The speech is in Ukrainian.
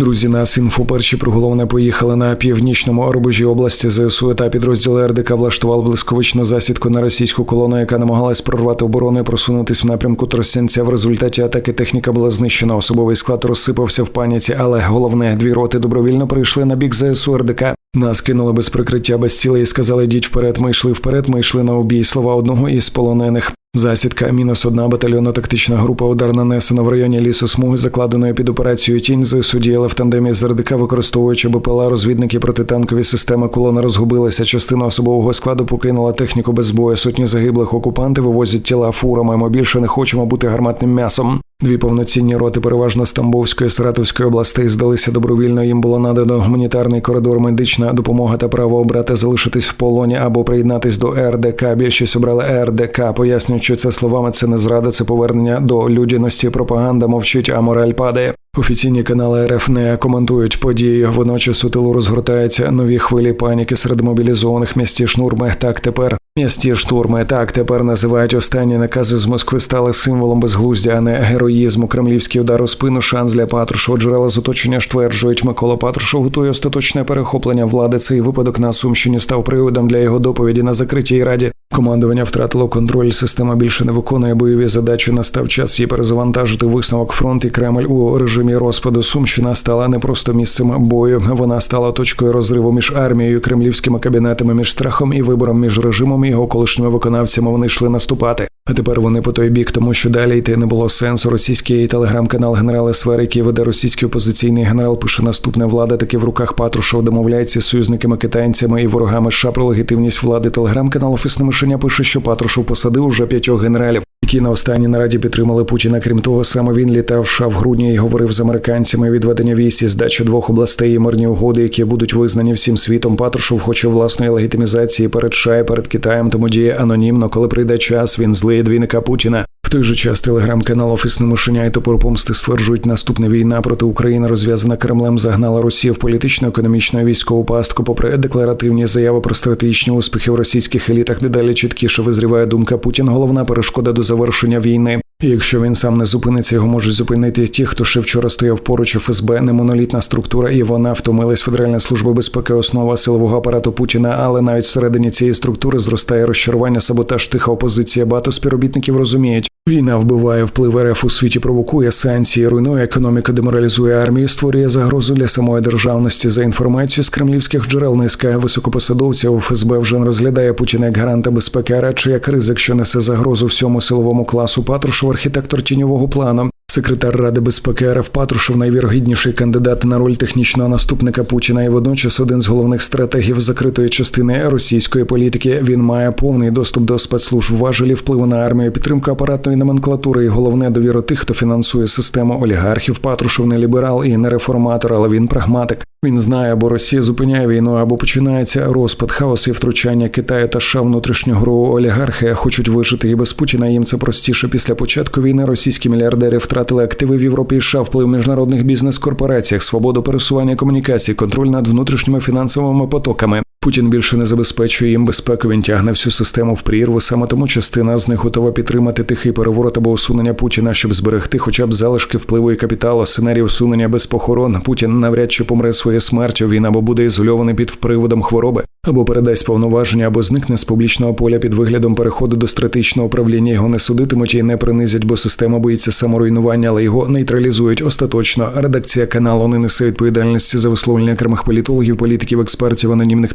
Друзі, нас інфо перші приголовне поїхали на північному рубежі області ЗСУ та підрозділи РДК влаштували блискавичну засідку на російську колону, яка намагалась прорвати оборону і просунутись в напрямку Тростянця. В результаті атаки техніка була знищена. Особовий склад розсипався в паніці, але головне дві роти добровільно прийшли на бік ЗСУ РДК. Нас кинули без прикриття без цілей і сказали діть вперед. Ми йшли вперед. Ми йшли на обій. Слова одного із полонених. Засідка мінус одна батальйонна тактична група удар нанесена в районі лісу смуги, закладеної під операцію тінь ЗСУ діяли в тандемі з РДК, використовуючи БПЛА, розвідники протитанкові системи. Колона розгубилася. Частина особового складу покинула техніку без бою. Сотні загиблих окупанти вивозять тіла фурами. Ми більше не хочемо бути гарматним м'ясом. Дві повноцінні роти, переважно з Тамбовської Саратовської областей, здалися добровільно. Їм було надано гуманітарний коридор, медична допомога та право обрати залишитись в полоні або приєднатись до РДК. Більшість обрали РДК, пояснюючи це словами. Це не зрада, це повернення до людяності. Пропаганда мовчить, а мораль падає. Офіційні канали РФ не коментують події. Водночас у тилу розгортаються нові хвилі паніки серед мобілізованих місті шнурми. Так тепер місті штурми. Так тепер називають останні накази з Москви стали символом безглуздя, а не героїзму. Кремлівський удар у спину шанс для Патрушева. Джерела з оточення стверджують, Микола Патрушев готує остаточне перехоплення влади. Цей випадок на Сумщині став приводом для його доповіді на закритій раді. Командування втратило контроль. Система більше не виконує бойові задачі. Настав час її перезавантажити. Висновок фронт і Кремль у режимі розпаду. Сумщина стала не просто місцем бою. Вона стала точкою розриву між армією, кремлівськими кабінетами, між страхом і вибором між режимом і його колишніми виконавцями. Вони йшли наступати. А тепер вони по той бік, тому що далі йти не було сенсу. Російський телеграм-канал генерала Свери, який веде російський опозиційний генерал, пише наступне влада таки в руках Патрушева домовляється з союзниками китайцями і ворогами США про легітимність влади. Телеграм-канал Офісне мишення пише, що Патрушев посадив уже п'ятьох генералів. Які на останній нараді підтримали Путіна. Крім того, саме він літав в в грудні і говорив з американцями відведення військ і здачі двох областей і мирні угоди, які будуть визнані всім світом. Патрушев хоче власної легітимізації перед США перед Китаєм, тому діє анонімно. Коли прийде час, він злиє двійника Путіна. Той же час телеграм-канал Офісне мишеня і топор помсти стверджують, наступна війна проти України розв'язана Кремлем загнала Росію в політичну, економічну і військову пастку. Попри декларативні заяви про стратегічні успіхи в російських елітах, дедалі чіткіше визріває думка Путін. Головна перешкода до завершення війни. Якщо він сам не зупиниться, його можуть зупинити ті, хто ще вчора стояв поруч ФСБ, не монолітна структура, і вона втомилась Федеральна служба безпеки, основа силового апарату Путіна. Але навіть всередині цієї структури зростає розчарування, саботаж, тиха опозиція. Багато співробітників розуміють. Війна вбиває вплив РФ у світі, провокує санкції, руйнує економіку, деморалізує армію, створює загрозу для самої державності. За інформацією з кремлівських джерел низка високопосадовців ФСБ вже не розглядає Путіна як гаранта безпеки, а радше як ризик, що несе загрозу всьому силовому класу. Патрушев, архітектор тіньового плану. Секретар Ради безпеки РФ Патрушев найвірогідніший кандидат на роль технічного наступника Путіна і водночас один з головних стратегів закритої частини російської політики. Він має повний доступ до спецслужб важелі впливу на армію, підтримку апаратної номенклатури і головне довіру тих, хто фінансує систему олігархів. Патрушев не ліберал і не реформатор, але він прагматик. Він знає, або Росія зупиняє війну, або починається розпад, хаос і втручання Китаю та США гру олігархи хочуть вижити і без Путіна. Їм це простіше після початку війни. Російські мільярдери втратили активи в Європі і США, вплив в міжнародних бізнес-корпораціях, свободу пересування комунікацій, контроль над внутрішніми фінансовими потоками. Путін більше не забезпечує їм безпеку. Він тягне всю систему в прірву. Саме тому частина з них готова підтримати тихий переворот або усунення Путіна, щоб зберегти, хоча б залишки впливу і капіталу, сценарій усунення без похорон. Путін навряд чи помре своєю смертю. Він або буде ізольований під приводом хвороби, або передасть повноваження, або зникне з публічного поля під виглядом переходу до стратегічного управління. Його не судитимуть і не принизять, бо система боїться саморуйнування, але його нейтралізують остаточно. Редакція каналу не несе відповідальності за висловлення окремих політологів, політиків, експертів, анонімних